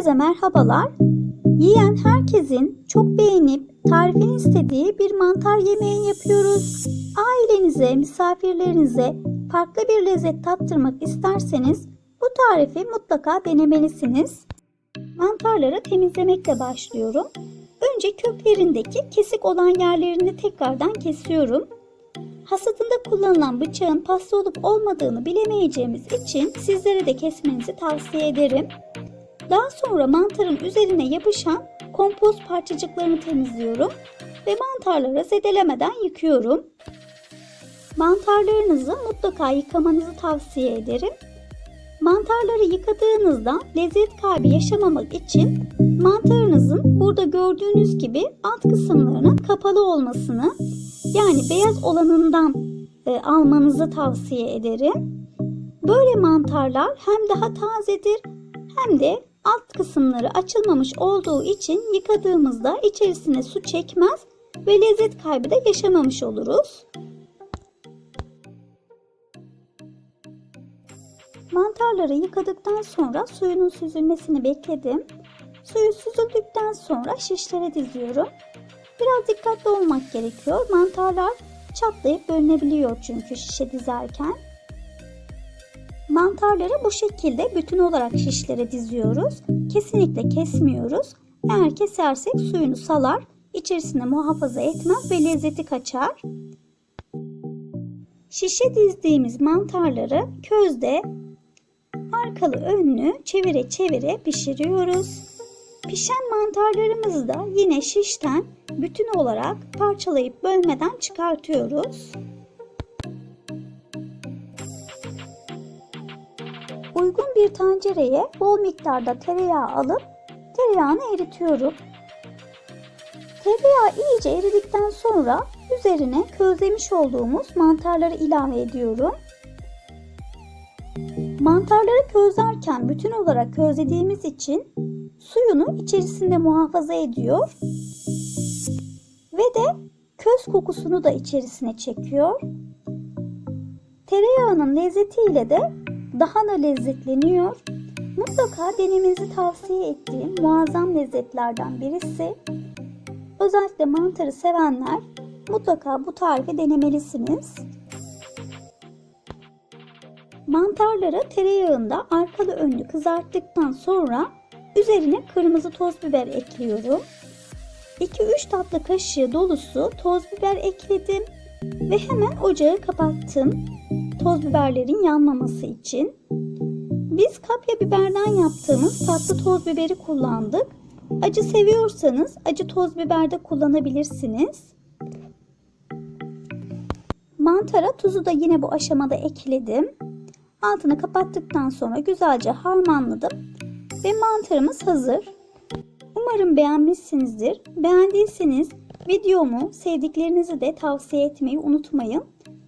Herkese merhabalar. Yiyen herkesin çok beğenip tarifini istediği bir mantar yemeği yapıyoruz. Ailenize, misafirlerinize farklı bir lezzet tattırmak isterseniz bu tarifi mutlaka denemelisiniz. Mantarları temizlemekle başlıyorum. Önce köklerindeki kesik olan yerlerini tekrardan kesiyorum. Hasadında kullanılan bıçağın paslı olup olmadığını bilemeyeceğimiz için sizlere de kesmenizi tavsiye ederim. Daha sonra mantarın üzerine yapışan kompost parçacıklarını temizliyorum ve mantarları zedelemeden yıkıyorum. Mantarlarınızı mutlaka yıkamanızı tavsiye ederim. Mantarları yıkadığınızda lezzet kaybı yaşamamak için mantarınızın burada gördüğünüz gibi alt kısımlarının kapalı olmasını yani beyaz olanından e, almanızı tavsiye ederim. Böyle mantarlar hem daha tazedir hem de alt kısımları açılmamış olduğu için yıkadığımızda içerisine su çekmez ve lezzet kaybı da yaşamamış oluruz. Mantarları yıkadıktan sonra suyunun süzülmesini bekledim. Suyu süzüldükten sonra şişlere diziyorum. Biraz dikkatli olmak gerekiyor. Mantarlar çatlayıp bölünebiliyor çünkü şişe dizerken. Mantarları bu şekilde bütün olarak şişlere diziyoruz. Kesinlikle kesmiyoruz. Eğer kesersek suyunu salar, içerisine muhafaza etmez ve lezzeti kaçar. Şişe dizdiğimiz mantarları közde arkalı önlü çevire çevire pişiriyoruz. Pişen mantarlarımızı da yine şişten bütün olarak parçalayıp bölmeden çıkartıyoruz. Uygun bir tencereye bol miktarda tereyağı alıp tereyağını eritiyorum. Tereyağı iyice eridikten sonra üzerine közlemiş olduğumuz mantarları ilave ediyorum. Mantarları közlerken bütün olarak közlediğimiz için suyunu içerisinde muhafaza ediyor ve de köz kokusunu da içerisine çekiyor. Tereyağının lezzetiyle de daha da lezzetleniyor. Mutlaka denemenizi tavsiye ettiğim muazzam lezzetlerden birisi. Özellikle mantarı sevenler mutlaka bu tarifi denemelisiniz. Mantarları tereyağında arkalı önlü kızarttıktan sonra üzerine kırmızı toz biber ekliyorum. 2-3 tatlı kaşığı dolusu toz biber ekledim ve hemen ocağı kapattım. Toz biberlerin yanmaması için. Biz kapya biberden yaptığımız tatlı toz biberi kullandık. Acı seviyorsanız acı toz biber de kullanabilirsiniz. Mantara tuzu da yine bu aşamada ekledim. Altını kapattıktan sonra güzelce harmanladım ve mantarımız hazır. Umarım beğenmişsinizdir. Beğendiyseniz videomu sevdiklerinizi de tavsiye etmeyi unutmayın.